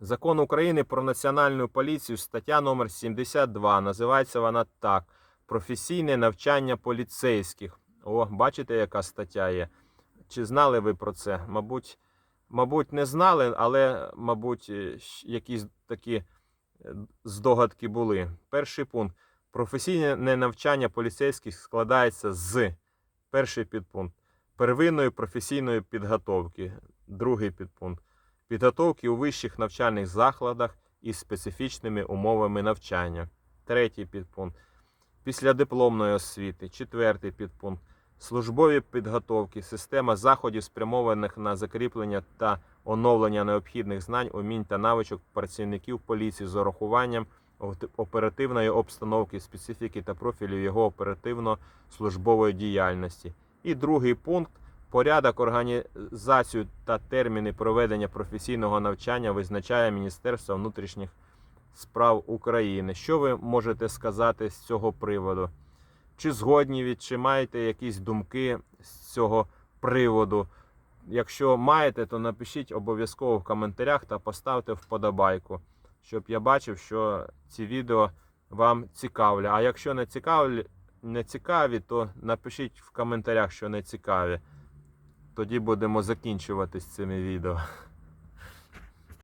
Закон України про національну поліцію, стаття номер 72. Називається вона так: Професійне навчання поліцейських. О, бачите, яка стаття є? Чи знали ви про це? Мабуть, мабуть, не знали, але, мабуть, е, якісь такі е, здогадки були. Перший пункт. Професійне навчання поліцейських складається з перший підпункт первинної професійної підготовки, другий підпункт підготовки у вищих навчальних закладах із специфічними умовами навчання. Третій підпункт. Післядипломної освіти. Четвертий підпункт. Службові підготовки, система заходів, спрямованих на закріплення та оновлення необхідних знань, умінь та навичок працівників поліції з урахуванням оперативної обстановки, специфіки та профілю його оперативно-службової діяльності. І другий пункт Порядок, організацію та терміни проведення професійного навчання визначає Міністерство внутрішніх справ України. Що ви можете сказати з цього приводу? Чи згодні ви, чи маєте якісь думки з цього приводу? Якщо маєте, то напишіть обов'язково в коментарях та поставте вподобайку, щоб я бачив, що ці відео вам цікавлять. А якщо не цікаві, не цікаві, то напишіть в коментарях, що не цікаві. Тоді будемо закінчувати з цими відео.